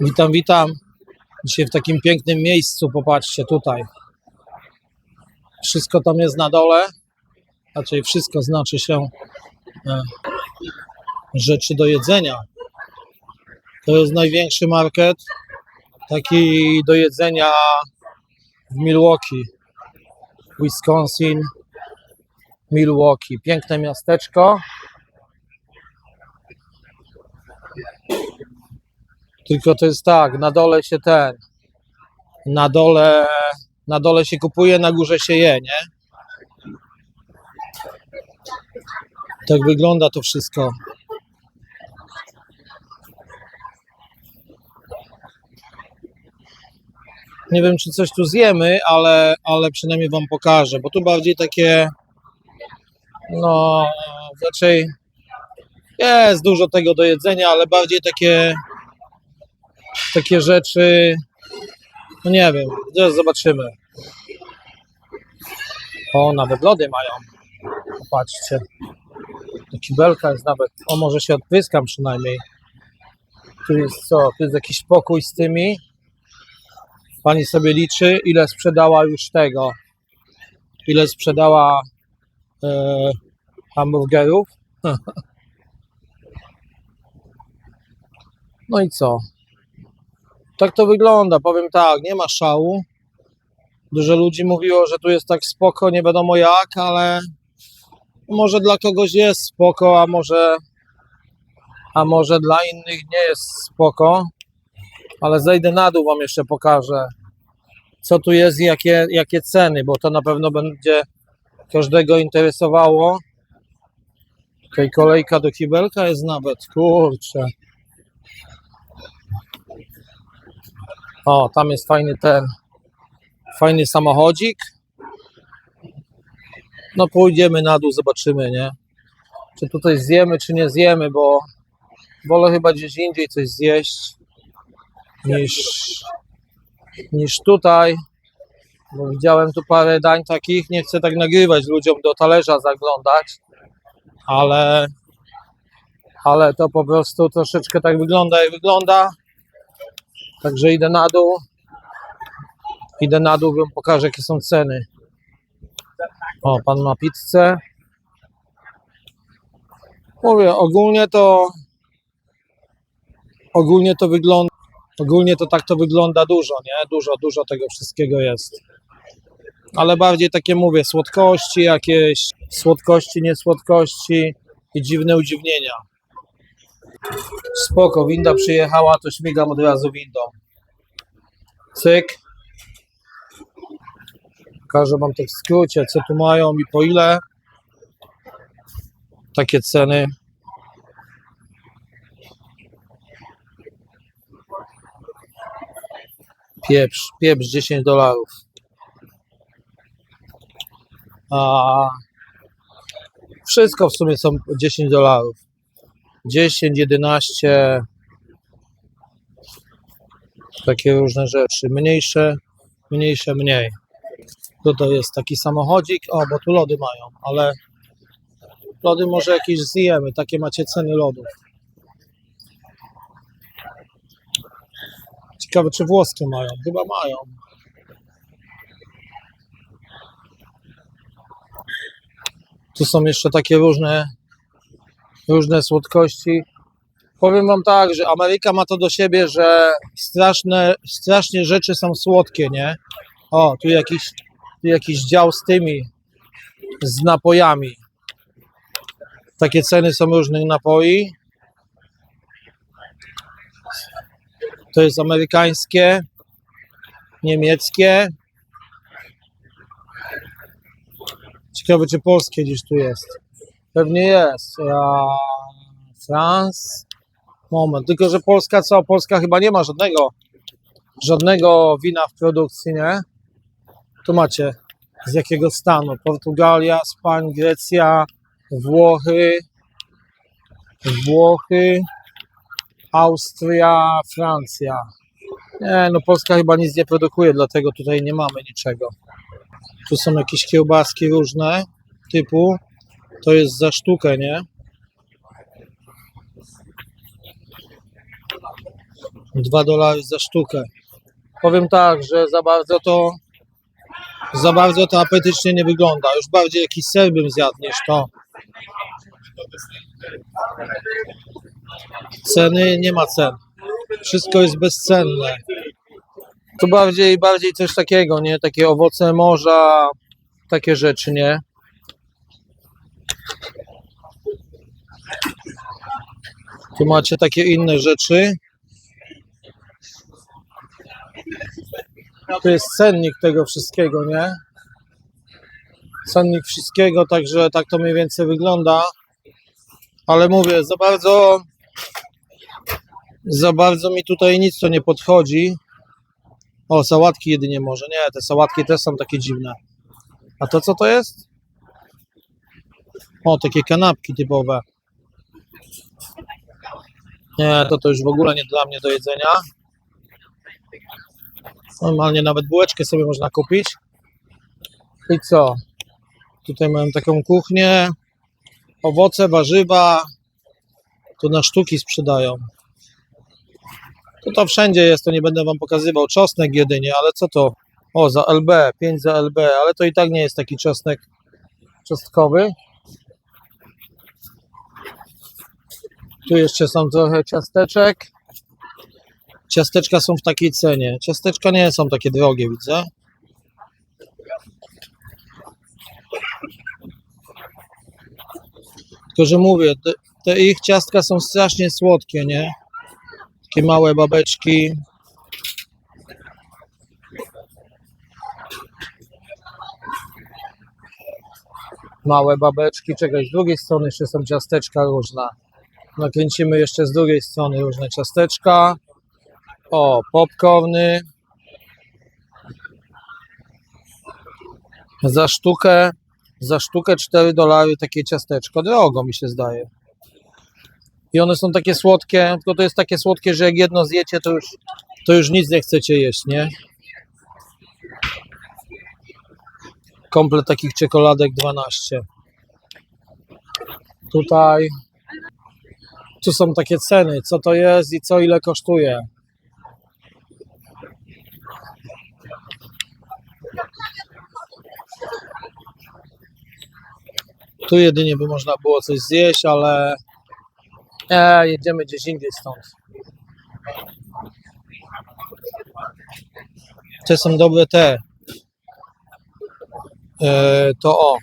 Witam, witam. Dzisiaj w takim pięknym miejscu, popatrzcie tutaj. Wszystko tam jest na dole. Raczej wszystko znaczy się e, rzeczy do jedzenia. To jest największy market taki do jedzenia w Milwaukee, Wisconsin, Milwaukee. Piękne miasteczko. Tylko to jest tak, na dole się ten, na dole, na dole się kupuje, na górze się je, nie? Tak wygląda to wszystko. Nie wiem, czy coś tu zjemy, ale, ale przynajmniej Wam pokażę, bo tu bardziej takie, no, raczej jest dużo tego do jedzenia, ale bardziej takie takie rzeczy. No nie wiem, zaraz zobaczymy. O, nawet lody mają. Patrzcie. Kibelka jest nawet. O, może się odpryskam przynajmniej. Tu jest co? Tu jest jakiś pokój z tymi. Pani sobie liczy, ile sprzedała już tego. Ile sprzedała e, hamburgerów. No i co? Tak to wygląda. Powiem tak, nie ma szału. Dużo ludzi mówiło, że tu jest tak spoko, nie wiadomo jak, ale może dla kogoś jest spoko, a może a może dla innych nie jest spoko. Ale zejdę na dół, wam jeszcze pokażę, co tu jest i jakie, jakie ceny, bo to na pewno będzie każdego interesowało. Tutaj kolejka do kibelka jest nawet, kurczę. O, tam jest fajny ten, fajny samochodzik. No pójdziemy na dół, zobaczymy, nie? Czy tutaj zjemy, czy nie zjemy, bo wolę chyba gdzieś indziej coś zjeść niż, niż tutaj. Bo widziałem tu parę dań takich, nie chcę tak nagrywać ludziom do talerza zaglądać, ale, ale to po prostu troszeczkę tak wygląda jak wygląda. Także idę na dół. Idę na dół, wam pokażę jakie są ceny. O, pan ma pizzę. Mówię, ogólnie to ogólnie to wygląda ogólnie to tak to wygląda dużo, nie? Dużo, dużo tego wszystkiego jest. Ale bardziej takie mówię, słodkości jakieś, słodkości, niesłodkości i dziwne udziwnienia. Spoko, winda przyjechała, to śmigam od razu windą. Cyk. Pokażę wam tak w skrócie, co tu mają i po ile. Takie ceny. Pieprz, pieprz 10 dolarów. A wszystko w sumie są 10 dolarów. 10, 11. Takie różne rzeczy. Mniejsze, mniejsze, mniej. Tutaj jest taki samochodzik. O, bo tu lody mają, ale lody może jakieś zjemy. Takie macie ceny lodów. Ciekawe, czy włoskie mają. Chyba mają. Tu są jeszcze takie różne różne słodkości. Powiem wam tak, że Ameryka ma to do siebie, że straszne, strasznie rzeczy są słodkie, nie? O, tu jakiś, tu jakiś dział z tymi, z napojami. Takie ceny są różnych napoi. To jest amerykańskie, niemieckie. Ciekawe, czy polskie gdzieś tu jest. Pewnie jest. France. Moment. Tylko, że Polska co? Polska chyba nie ma żadnego żadnego wina w produkcji, nie? Tu macie z jakiego stanu. Portugalia, Spań, Grecja, Włochy, Włochy, Austria, Francja. Nie, no Polska chyba nic nie produkuje, dlatego tutaj nie mamy niczego. Tu są jakieś kiełbaski różne typu to jest za sztukę, nie? 2 dolary za sztukę. Powiem tak, że za bardzo to za bardzo to apetycznie nie wygląda. Już bardziej jakiś ser bym zjadł niż to. Ceny nie ma cen. Wszystko jest bezcenne. To bardziej bardziej coś takiego, nie? Takie owoce morza, takie rzeczy, nie? Tu macie takie inne rzeczy. To jest cennik tego wszystkiego, nie? Cennik wszystkiego, także tak to mniej więcej wygląda. Ale mówię, za bardzo za bardzo mi tutaj nic to nie podchodzi. O, sałatki jedynie może. Nie, te sałatki też są takie dziwne. A to co to jest? O, takie kanapki typowe. Nie, to to już w ogóle nie dla mnie do jedzenia. Normalnie nawet bułeczkę sobie można kupić. I co? Tutaj mam taką kuchnię. Owoce, warzywa. Tu na sztuki sprzedają. To to wszędzie jest, to nie będę wam pokazywał. Czosnek jedynie, ale co to? O, za LB, 5 za LB, ale to i tak nie jest taki czosnek czosnkowy. Tu jeszcze są trochę ciasteczek. Ciasteczka są w takiej cenie. Ciasteczka nie są takie drogie, widzę. Tylko, że mówię, te, ich ciastka są strasznie słodkie, nie? Takie małe babeczki. Małe babeczki. Czekaj, z drugiej strony jeszcze są ciasteczka różne. Nakręcimy jeszcze z drugiej strony różne ciasteczka. O, popcorny. Za sztukę, za sztukę 4 dolary takie ciasteczko. Drogo mi się zdaje. I one są takie słodkie, tylko to jest takie słodkie, że jak jedno zjecie, to już, to już nic nie chcecie jeść, nie? Komplet takich czekoladek 12. Tutaj tu są takie ceny, co to jest i co ile kosztuje. Tu jedynie by można było coś zjeść, ale e, jedziemy gdzieś indziej stąd. Te są dobre te. E, to o.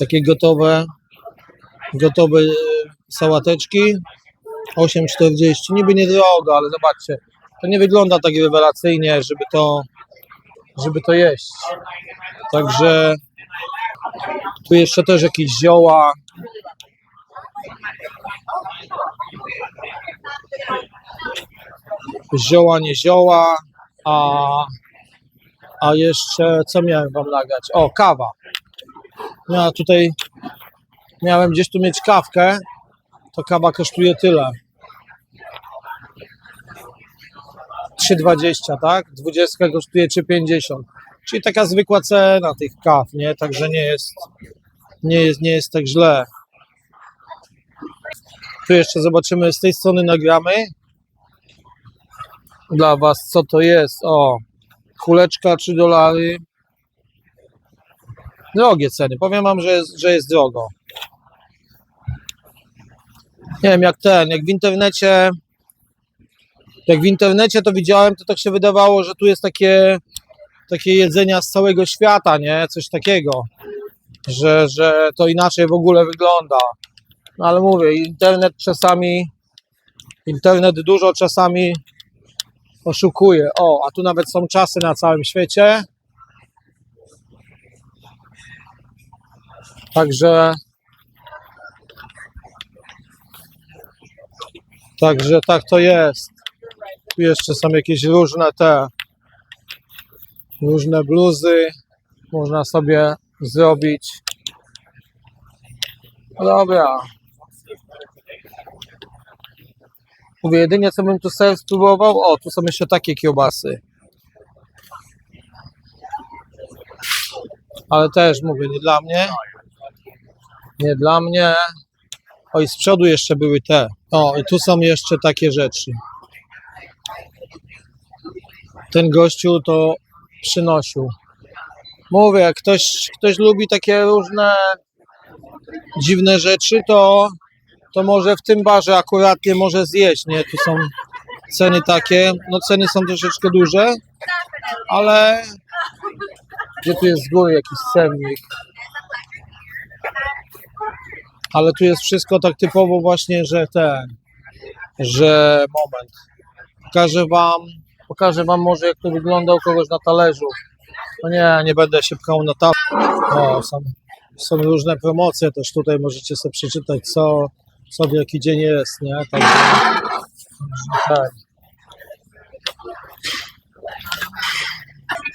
Takie gotowe, gotowe e, sałateczki. 8,40. Niby niedrogo, ale zobaczcie, to nie wygląda tak rewelacyjnie, żeby to, żeby to jeść. Także tu jeszcze też jakieś zioła. Zioła, nie zioła, a, a jeszcze co miałem wam nagrać? O, kawa. No, a tutaj miałem gdzieś tu mieć kawkę, to kawa kosztuje tyle. 3,20, tak? 20 kosztuje 3,50. Czyli taka zwykła cena tych kaw, nie? Także nie jest, nie jest, nie jest tak źle. Tu jeszcze zobaczymy, z tej strony nagramy dla Was, co to jest. O, kuleczka 3 dolary. Drogie ceny. Powiem Wam, że jest, że jest drogo. Nie wiem, jak ten, jak w internecie jak w internecie to widziałem, to tak się wydawało, że tu jest takie, takie jedzenia z całego świata, nie? Coś takiego, że, że to inaczej w ogóle wygląda. No ale mówię, internet czasami, internet dużo czasami oszukuje. O, a tu nawet są czasy na całym świecie. Także Także tak to jest. Tu jeszcze są jakieś różne te różne bluzy. Można sobie zrobić. Dobra. Mówię, jedynie co bym tu ser spróbował. O, tu są jeszcze takie kiełbasy. ale też mówię, nie dla mnie. Nie dla mnie. O i z przodu jeszcze były te. O, i tu są jeszcze takie rzeczy. Ten gościu to przynosił. Mówię, jak ktoś, ktoś lubi takie różne dziwne rzeczy, to, to może w tym barze akurat nie może zjeść, nie? Tu są ceny takie, no ceny są troszeczkę duże, ale gdzie tu jest z góry jakiś cennik? Ale tu jest wszystko tak typowo właśnie, że ten, że moment. Pokażę wam, pokażę wam może jak to wygląda u kogoś na talerzu. No nie, nie będę się pchał na talerz. Są, są różne promocje też tutaj możecie sobie przeczytać co, w jaki dzień jest, nie? Także tak.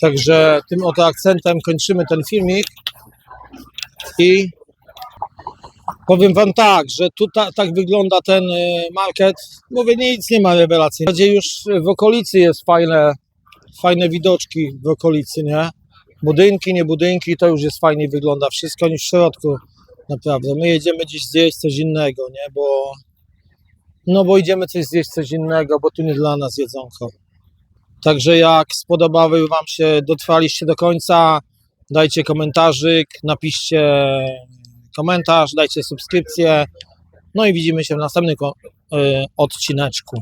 Także tym oto akcentem kończymy ten filmik i powiem wam tak, że tu ta, tak wygląda ten y, market. Mówię, nic nie ma rewelacji. Bardziej już w okolicy jest fajne, fajne widoczki w okolicy, nie? Budynki, nie budynki, to już jest fajnie wygląda wszystko niż w środku. Naprawdę. My jedziemy dziś zjeść coś innego, nie? Bo no bo idziemy coś zjeść coś innego, bo tu nie dla nas jedzonko. Także jak spodobały Wam się, dotrwaliście do końca, dajcie komentarzyk, napiszcie komentarz, dajcie subskrypcję. No i widzimy się w następnym y, odcineczku.